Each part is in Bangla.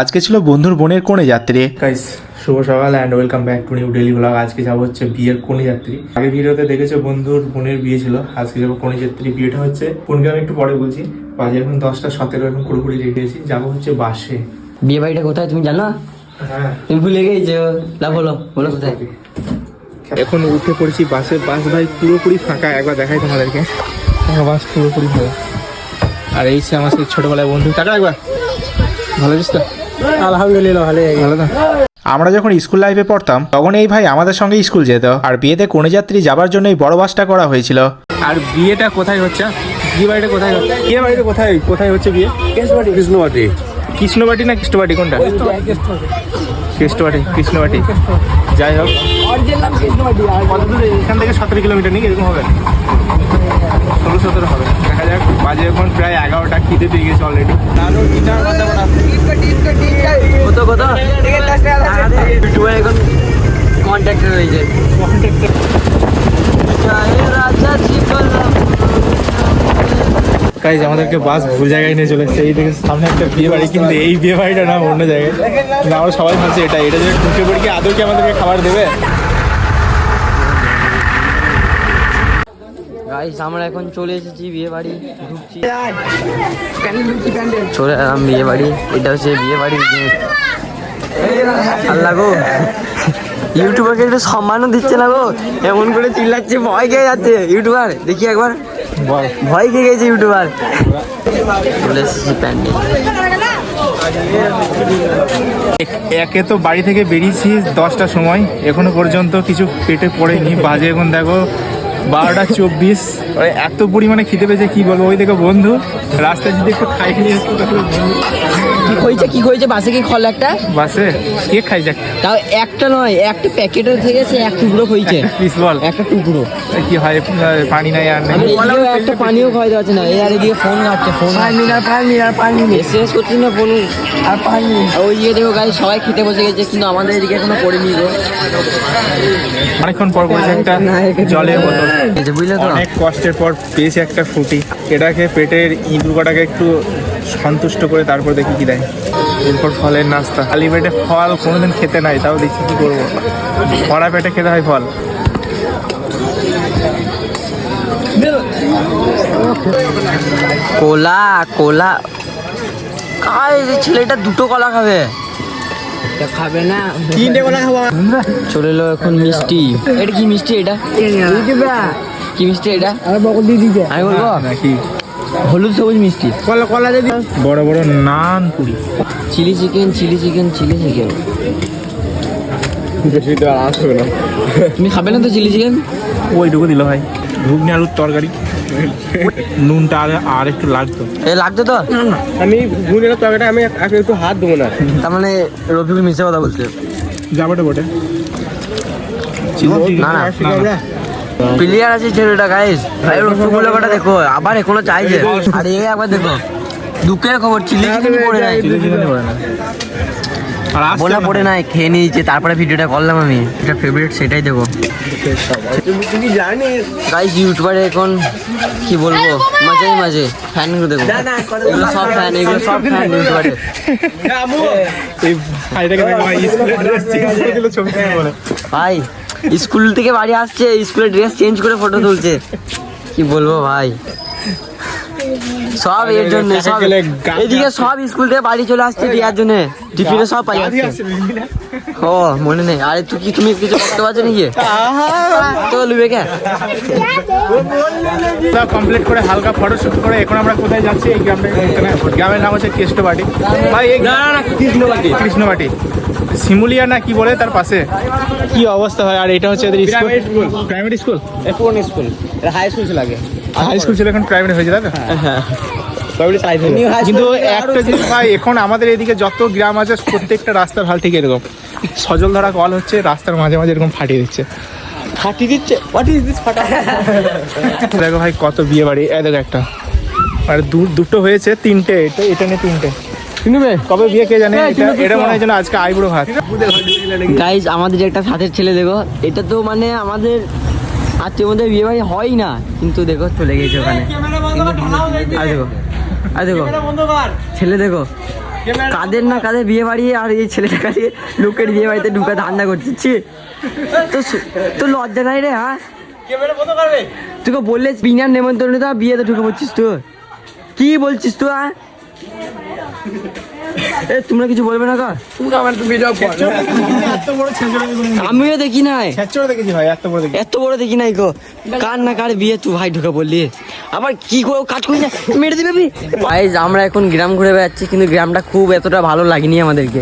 আজকে ছিল বন্ধুর বোনের কোণে যাত্রী। গাইস শুভ সকাল and welcome back to new daily blog আজকে যাব হচ্ছে বিয়ের কোণে যাত্রী। আগে ভিডিওতে দেখেছ বন্ধুর বোনের বিয়ে ছিল। আজকে যাব কোণে যাত্রী। বিয়েটা হচ্ছে কোনকে আমি একটু পরে বলছি। বাজে এখন দশটা সতেরো এখন পুরোপুরি রেডি আছি যাব হচ্ছে বাসে। বিয়ে বাড়িটা কোথায় তুমি জানো? হ্যাঁ। তুমি ভুলে গেছো। লাভ হলো বলো কোথায়? এখন উঠে পড়েছি বাসে। বাস ভাই পুরোপুরি ফাঁকা। একবার দেখাই তোমাদেরকে। বাস পুরোপুরি ফাঁকা আর এই সে আমার সেই ছোটবেলায় বন্ধু। টাকা একবার। ভালো আছিস তো? আলহামদুলিল্লাহ ভালো ভালো তো। আমরা যখন স্কুল লাইফে পড়তাম তখন এই ভাই আমাদের সঙ্গে স্কুল যেত। আর বিয়েতে কোণে যাত্রী যাবার জন্য এই বড় বাসটা করা হয়েছিল। আর বিয়েটা কোথায় হচ্ছে? বিয়ে বাড়িটা কোথায় হচ্ছে? বিয়ে বাড়িটা কোথায় কোথায় হচ্ছে বিয়ে? কৃষ্ণবাটি। কৃষ্ণবাটি। না কৃষ্ণবাটি কোনটা? কৃষ্ণবাটি কৃষ্ণবাটি। যাই হোক। কত দূরে? এখান থেকে সতেরো কিলোমিটার নিয়ে এরকম হবে। ষোলো সতেরো হবে। দেখা যাক বাজে এখন প্রায় এগারোটা খিদে পেয়ে গেছে অলরেডি কত কত? এখন গাইজ আমাদেরকে বাস ভুল জায়গায় নিয়ে চলেছে এসেছে। এই দিকে সামনে একটা বিয়ে বাড়ি কিন্তু এই বিয়ে বাড়িটা না অন্য জায়গায়। কিন্তু আমরা সবাই ভাবছি এটা। এটা যে ঢুকে পড়ি কি আদৌ কি আমাদেরকে খাবার দেবে? গাইস আমরা এখন চলে এসেছি বিয়ে বাড়ি ঢুকছি। চলে এলাম বিয়ে বাড়ি এটা হচ্ছে বিয়ে বাড়ির গেট আল্লাহ গো। ইউটিউবারকে একটু সম্মানও দিচ্ছে না গো। এমন করে চিল্লাচ্ছে ভয় খেয়ে যাচ্ছে। ইউটিউবার দেখি একবার। ভয়। খেয়ে গেছে ইউটিউবার। চলে এসেছি প্যান্ডেল। একে তো বাড়ি থেকে বেরিয়েছি দশটার সময়। এখনও পর্যন্ত কিছু পেটে পড়েনি। বাজে এখন দেখো বারোটা চব্বিশ ওই এত পরিমাণে খিদে পেয়েছে কি বলব ওই দেখো বন্ধু রাস্তায় যদি একটু খাই নিয়ে কি হয়েছে কি হয়েছে বাসে কি খল একটা বাসে কে খাই যাক তাও একটা নয় একটা প্যাকেটের থেকে সে এক টুকরো হয়েছে প্লিজ বল একটা টুকরো কি হয় পানি নাই আর নেই একটা পানিও খাওয়াতে পারছি না এই আর এদিকে ফোন ঘাটছে ফোন পানি আর পানি আর পানি শেষ করছি না ফোন আর পানি ওই ইয়ে দেখো গাড়ি সবাই খেতে বসে গেছে কিন্তু আমাদের এদিকে এখনও পড়েনি গো অনেকক্ষণ পর করেছে একটা জলের বোতল অনেক কষ্টের পর পেয়েছে একটা ফুটি। এটাকে পেটের ইঁদুর কটাকে একটু সন্তুষ্ট করে তারপর দেখি কি দেয়। এরপর ফলের নাস্তা। খালি পেটে ফল কোনোদিন খেতে নাই তাও দেখছি কি করব। ভরা পেটে খেতে হয় ফল। কোলা কোলা। এই ছেলেটা দুটো কলা খাবে? খাবে না। তিনটে কলা খাব চলে এলো এখন মিষ্টি। এটা কি মিষ্টি এটা? কি মিষ্টি এটা? আমি বলব? হলুদ সবুজ মিষ্টি। বড় বড় নান Puri. Chilli chicken chilli chicken chilli chicken. তুমি খাবে না তো চিলি চিকেন? ওইটুকু দিল ভাই। ঘুগনি আলুর তরকারি। নুনটা আর আর একটু লাগতো। এ লাগতো তো? আমি ঘুরে তরকারিটা আমি একটু হাত দেবো না। তার মানে রফিকুল মিশে কথা বলছে। যাবটে বটে। না না। প্লেয়ার আছে ছেলেটা গাইস ভাই রসগোল্লা কটা দেখো। আবার এখনও চাইছে। আর এই একবার দেখো। দুঃখের খবর চিলি চিকেন পড়ে চিলি চিকেনই পড়ে না। আর বোলা না। পড়ে নাই খেয়ে নিয়েছে তারপরে ভিডিওটা করলাম আমি। এটা ফেভারিট সেটাই দেবো। গাইস ইউটিউবারে এখন কি বলব? মাঝে মাঝে ফ্যানগুলো দেখো এগুলো সব ফ্যান এগুলো সব ফ্যান ইউটিউবারে এই ভাইটাকে দেখো ভাই স্কুলে ড্রেস চেঞ্জ করে দিল ছবি বলে। ভাই স্কুল থেকে বাড়ি আসছে স্কুলের ড্রেস চেঞ্জ করে ফটো তুলছে। কি বলব ভাই? সব এর জন্য সব এদিকে সব স্কুল থেকে বাড়ি চলে আসছে দেওয়ার জন্য। টিফিনে সব পাই যাচ্ছে? ও মনে নেই। আরে তুই কি তুমি কিছু করতে পারছ নাকি? তো লুবে কে? কমপ্লিট করে হালকা ফটো শুট করে এখন আমরা কোথায় যাচ্ছি? এই গ্রামের নাম হচ্ছে কেষ্টবাটি ভাই এই কৃষ্ণবাটি। কৃষ্ণবাটি। শিমুলিয়া না কি বলে তার পাশে? কি অবস্থা হয়? আর এটা হচ্ছে এদের স্কুল? প্রাইমারি স্কুল কোন স্কুল? এটা হাই স্কুল ছিল আগে। হাই স্কুল ছিল এখন প্রাইমারি হয়েছে তাই তো কিন্তু একটা জিনিস ভাই এখন আমাদের এদিকে যত গ্রাম আছে প্রত্যেকটা রাস্তার হাল ঠিক এরকম। সজল ধরা কল হচ্ছে রাস্তার মাঝে মাঝে এরকম ফাটিয়ে দিচ্ছে। ফাটিয়ে দিচ্ছে? হোয়াট ইজ দিস ফাটা? দেখো ভাই কত বিয়ে বাড়ি। এই দেখো একটা। আর দু- দুটো হয়েছে তিনটে। এটা এটা নিয়ে তিনটে। কবে বিয়ে কে জানে? এটা এটা মনে হয় যেন আজকে আইবুড়ো ভাত। গাইজ আমাদের যে একটা সাথের ছেলে দেখো এটা তো মানে আমাদের আত্মীয় মধ্যে বিয়ে বাড়ি হয় না কিন্তু দেখো চলে গেছে ওখানে। আর দেখো আর দেখো ছেলে দেখো কাদের না কাদের বিয়ে বাড়ি আর এই ছেলেটা কাছে লোকের বিয়ে বাড়িতে ঢুকে ধান্দা করছিস ছি। তো লজ্জা নাই রে হ্যাঁ? তোকে বললে বিনার নেমন্তন্ন তো বিয়েতে ঢুকে পড়ছিস তুই। কি বলছিস তুই হ্যাঁ? এ তোমরা কিছু বলবে না কা এত বড় ছেঁচড়ে আমিও দেখি নাই। ছেঁচড়ে দেখেছি ভাই এত বড় দেখি। এত বড় দেখি নাই গো। কার না কার বিয়ে তুই ভাই ঢুকে বললি। আবার কি করে কাজ করি না মেরে দিবে ভাই আমরা এখন গ্রাম ঘুরে বেড়াচ্ছি কিন্তু গ্রামটা খুব এতটা ভালো লাগেনি আমাদেরকে?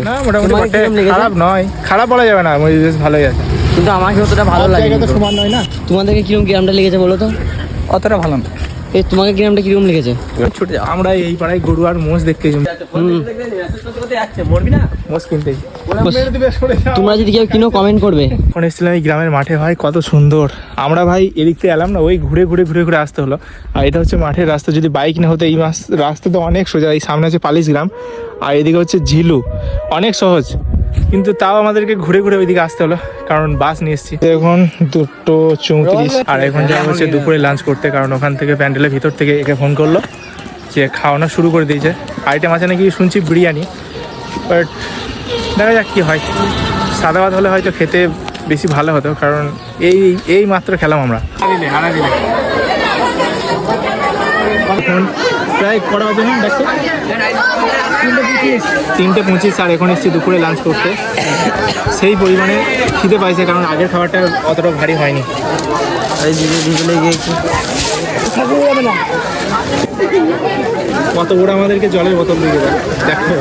খারাপ নয়। খারাপ বলা যাবে না বেশ ভালোই আছে। কিন্তু আমাকে অতটা ভালো লাগে সমান নয় না? তোমাদেরকে কিরম গ্রামটা লেগেছে বলো তো? অতটা ভালো না। এই তোমাকে গ্রামটা কিরম লেগেছে? ছোট আমরা এই পাড়ায় গরু আর মোষ দেখতে তোমরা যদি কেউ কিনো কমেন্ট করবে। এখন এসেছিলাম এই গ্রামের মাঠে ভাই কত সুন্দর। আমরা ভাই এদিক থেকে এলাম না ওই ঘুরে ঘুরে ঘুরে ঘুরে আসতে হলো। আর এটা হচ্ছে মাঠের রাস্তা যদি বাইক না হতো এই রাস্তা তো অনেক সোজা এই সামনে আছে পালিশ গ্রাম। আর এদিকে হচ্ছে ঝিলু। অনেক সহজ। কিন্তু তাও আমাদেরকে ঘুরে ঘুরে ওইদিকে আসতে হলো কারণ বাস নিয়ে এসেছি। এখন দুটো চৌত্রিশ। আর এখন যাওয়া হচ্ছে দুপুরে লাঞ্চ করতে কারণ ওখান থেকে প্যান্ডেলের ভিতর থেকে একে ফোন করল যে খাওয়ানো শুরু করে দিয়েছে। আইটেম আছে নাকি শুনছি বিরিয়ানি বাট দেখা যাক কী হয়। সাদা ভাত হলে হয়তো খেতে বেশি ভালো হতো কারণ এই এই মাত্র খেলাম আমরা। প্রায় কটা বাজে এখন দেখো তিনটে পঁচিশ। আর এখন এসেছি দুপুরে লাঞ্চ করতে। সেই পরিমাণে খিদে পাইছে কারণ আগের খাবারটা অতটা ভারী হয়নি। কত বড় আমাদেরকে জলের বোতল দিয়ে দেবে। দেখো।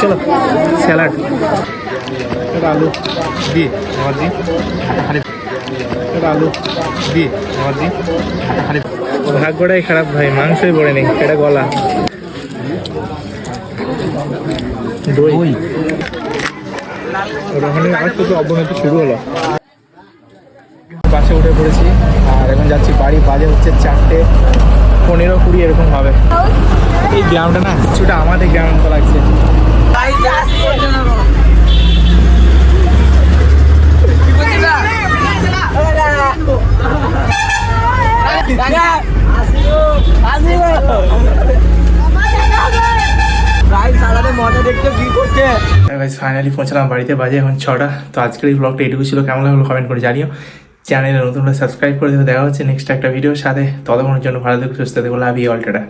চলো স্যালাড। এটা আলু। দি আমার দি আলু। দি আমার দি ভাগ্যটাই খারাপ ভাই মাংসই পড়ে নেই এটা গলা। দই। ওখানে আজ থেকে অব্যাহতি শুরু হলো। বাসে উঠে পড়েছি আর এখন যাচ্ছি বাড়ি বাজে হচ্ছে চারটে পনেরো কুড়ি এরকম হবে। এই গ্রামটা না কিছুটা আমাদের গ্রাম মতো লাগছে। ফাইনালি পৌঁছালাম, বাড়িতে বাজে এখন ছটা। তো আজকের এই ব্লগটা এটুকু ছিল। কেমন লাগল কমেন্ট করে জানিও। চ্যানেলে নতুন সাবস্ক্রাইব করে দেবে। দেখা হচ্ছে নেক্সট একটা ভিডিও সাথে। ততক্ষণের জন্য ভালো থেকো, সুস্থ থাকবে লাভ ইউ অল টাটা।